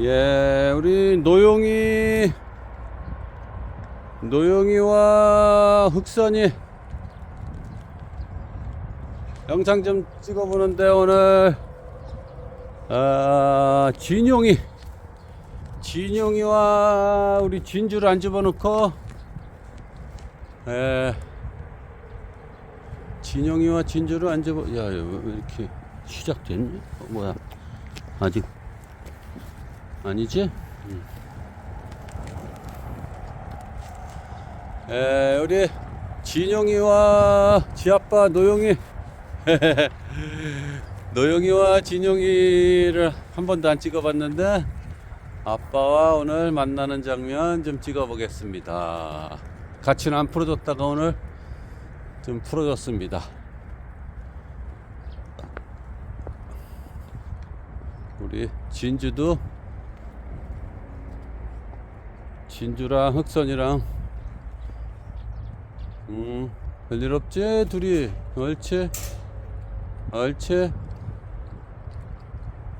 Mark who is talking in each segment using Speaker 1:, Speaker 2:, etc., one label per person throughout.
Speaker 1: 예, 우리 노용이 노용이와 흑선이 영상 좀 찍어보는데 오늘 아, 진용이 진용이와 우리 진주를 안 집어넣고 에, 진용이와 진주를 안 집어 야, 왜 이렇게 시작됐니? 어, 뭐야 아직 아니지? 음. 에, 우리 진용이와 지아빠 노용이 노용이와 진용이를 한 번도 안 찍어봤는데 아빠와 오늘 만나는 장면 좀 찍어보겠습니다. 같이는 안 풀어줬다가 오늘 좀 풀어줬습니다. 우리 진주도 진주랑 흑선이랑. 음 별일 없지 둘이. 옳지. 옳지.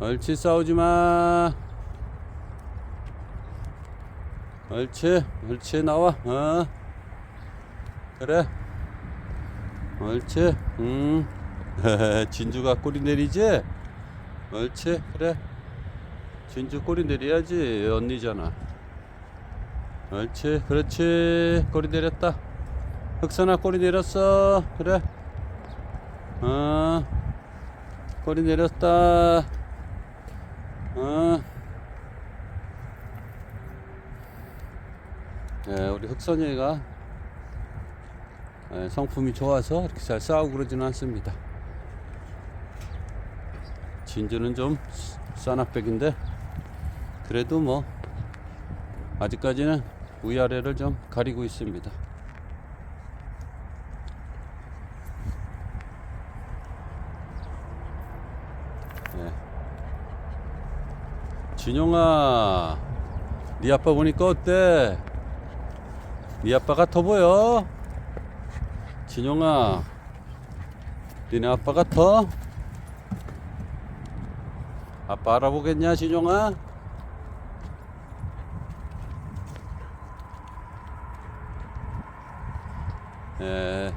Speaker 1: 옳지 싸우지 마. 옳지 옳지 나와. 어. 그래. 옳지 음. 진주가 꼬리 내리지? 옳지 그래. 진주 꼬리 내려야지 언니잖아 옳지 그렇지. 꼬리 내렸다. 흑선아 꼬리 내렸어. 그래. 어. 꼬리 내렸다. 어. 네, 우리 흑선이가 네, 성품이 좋아서 이렇게 잘 싸우고 그러지는 않습니다. 진주는 좀 싸납백인데 그래도 뭐 아직까지는 위아래를 좀 가리고 있습니다. 네. 진용아, 네 아빠 보니까 어때? 네 아빠 같아 보여? 진용아, 니네 아빠 같아? 아빠 알아보겠냐, 진용아? 예.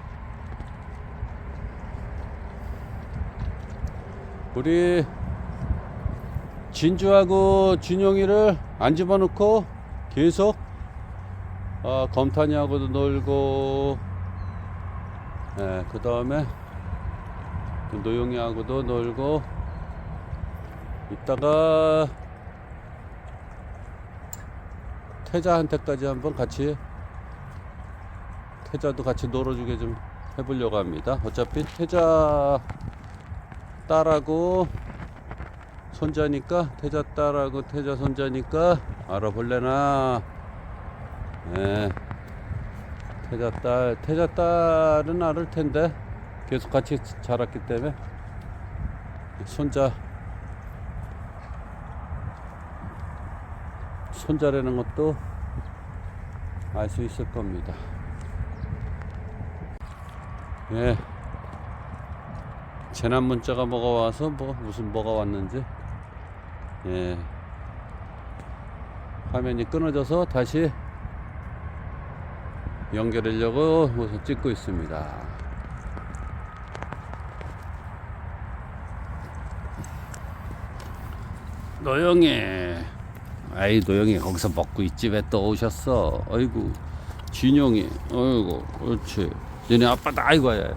Speaker 1: 우리 진주하고 준용이를 안 집어넣고 계속 어, 검탄이하고도 놀고 예, 그 다음에 노용이하고도 놀고 이따가 태자한테까지 한번 같이 태자도 같이 놀아주게 좀 해보려고 합니다. 어차피 태자 딸하고 손자니까 태자 딸하고 태자 손자니까 알아볼래나. 네. 태자 딸 태자 딸은 알을 텐데 계속 같이 자랐기 때문에 손자 손자라는 것도 알 수 있을 겁니다. 예. 재난 문자가 뭐가 와서 뭐 무슨 뭐가 왔는지 예. 화면이 끊어져서 다시 연결하려고 우선 찍고 있습니다. 노영이 아이 노영이 거기서 먹고 있지 왜 또 오셨어 아이고 진영이 아이고 그렇지 너네 아빠도 아이고 야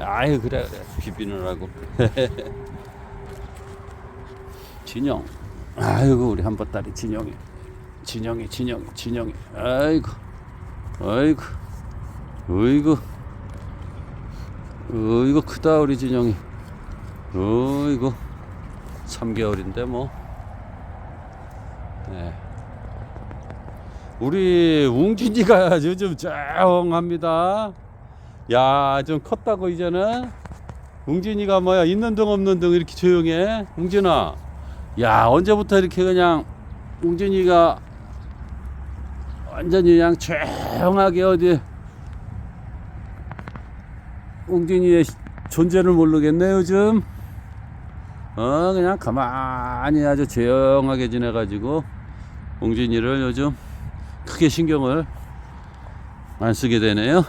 Speaker 1: 아유 그래 그래. 비비느라고. 진영. 아이고 우리 한보따리 진영이. 진영이 진영이 진영이. 아이고 아이고 어이구 어이구 크다 우리 진영이. 어이구 3개월인데 뭐. 네. 우리 웅진이가 요즘 조용합니다. 야, 좀 컸다고 이제는. 웅진이가 뭐야 있는 등 없는 등 이렇게 조용해. 웅진아, 야 언제부터 이렇게 그냥 웅진이가 완전히 그냥 조용하게 어디 웅진이의 존재를 모르겠네 요즘. 어 그냥 가만히 아주 조용하게 지내가지고 웅진이를 요즘 크게 신경을 안 쓰게 되네요.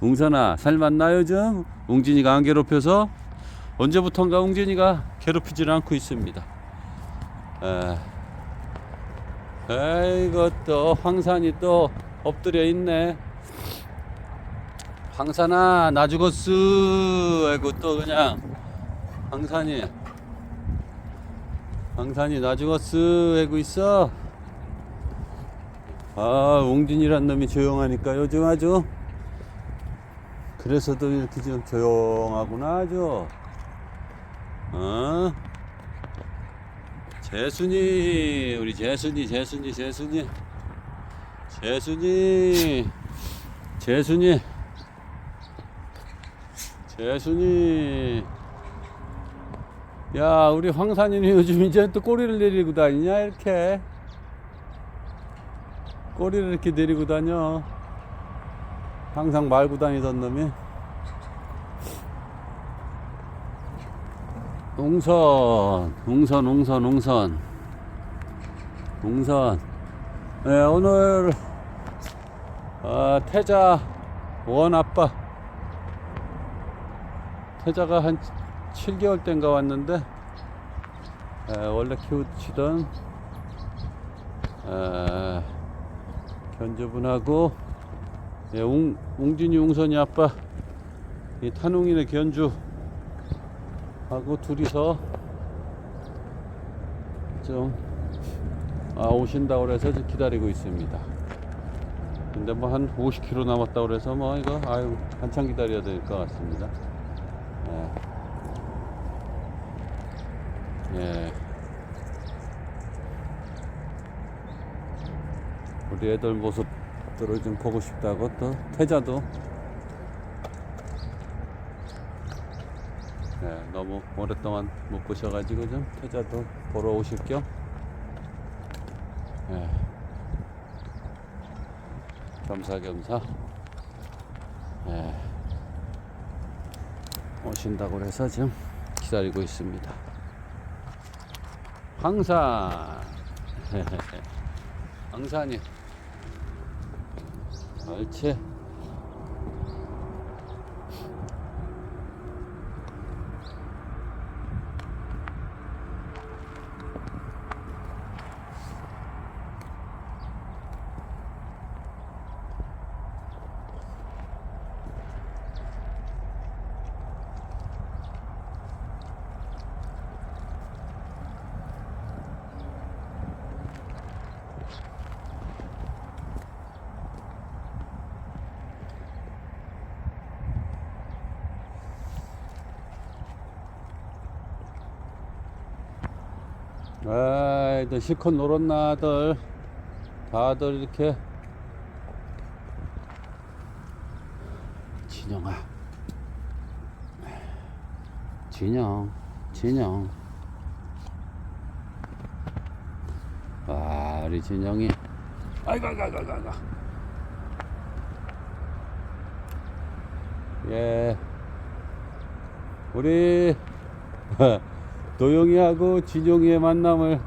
Speaker 1: 웅선아 살맛나 요즘? 웅진이가 안 괴롭혀서 언제부턴가 웅진이가 괴롭히질 않고 있습니다. 에, 또 황산이 또 엎드려 있네. 황산아 나 죽었어. 아이고 또 그냥 황산이 황산이 나 죽었어. 하고 있어. 아, 웅진이란 놈이 조용하니까 요즘 아주. 그래서도 이렇게 좀 조용하구나 아주. 어? 재순이 우리 재순이 재순이 재순이. 재순이 재순이. 재순이. 야 우리 황산이는 요즘 이제 또 꼬리를 내리고 다니냐 이렇게 꼬리를 이렇게 내리고 다녀. 항상 말고 다니던 놈이. 웅선 웅선 웅선 웅선. 웅선. 네, 오늘 어, 태자 원 아빠. 태자가 한 7개월 땐가 왔는데 에, 원래 키우치던 에, 견주분하고 예, 웅, 웅진이 웅선이 아빠 이 탄웅이네 견주 하고 둘이서 좀 아, 오신다고 그래서 기다리고 있습니다. 근데 뭐 한 50km 남았다고 그래서 뭐 이거 아유 한참 기다려야 될 것 같습니다. 예. 예. 우리 애들 모습들을 좀 보고 싶다고 또 태자도 네, 너무 오랫동안 못 보셔가지고 좀 태자도 보러 오실 겸 네. 겸사겸사 네. 오신다고 해서 지금 기다리고 있습니다. 황산 황산이 옳지 아이, 너 실컷 놀았나 들. 다들 이렇게. 진영아. 진영, 진영. 아, 우리 진영이. 아이고, 아이고, 아이고, 아이고. 예. 우리. 도영이하고 진용이의 만남을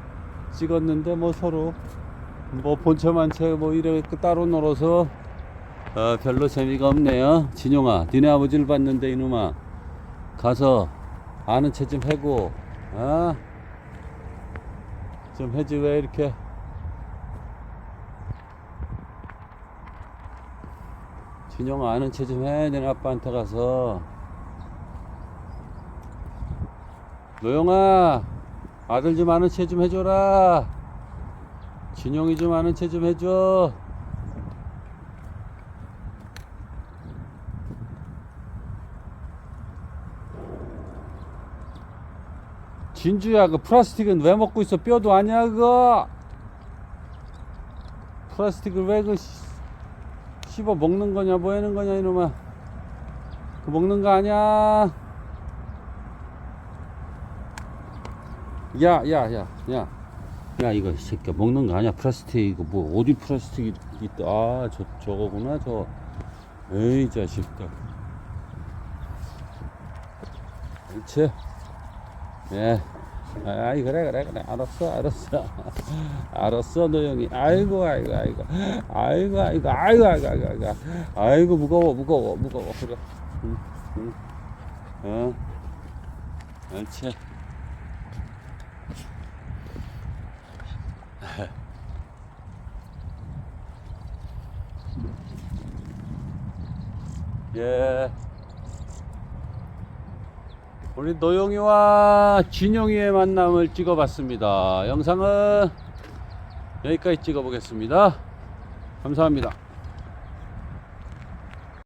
Speaker 1: 찍었는데 뭐 서로 뭐 본체만 채뭐 이렇게 따로 놀아서 어, 별로 재미가 없네요. 진용아, 니네 아버지를 봤는데 이놈아 가서 아는 채 좀 해고 어? 좀 해지 왜 이렇게 진용아 아는 채 좀 해. 니네 아빠한테 가서 노영아 아들 좀 아는 채좀 해줘라. 진영이 좀 아는 채좀 해줘. 진주야 그 플라스틱은 왜 먹고 있어? 뼈도 아니야 그거? 플라스틱을 왜 그 씹어 먹는 거냐 뭐 하는 거냐 이놈아. 그 먹는 거 아니야 야, 야, 야, 야. 야, 이거, 이 새끼야. 먹는 거 아니야. 플라스틱, 이거 뭐, 어디 플라스틱이 있다. 아, 저, 저거구나, 저. 에이, 자식들. 그렇지. 예. 아이, 그래, 그래, 그래. 알았어, 알았어. 알았어, 노영이. 아이고, 아이고, 아이고. 아이고, 아이고, 아이고, 아이고, 아이고, 아이고. 아이고, 무거워, 무거워, 무거워. 그래. 응, 응. 어. 그렇지. 예. 우리 노영이와 진영이의 만남을 찍어봤습니다. 영상은 여기까지 찍어보겠습니다. 감사합니다.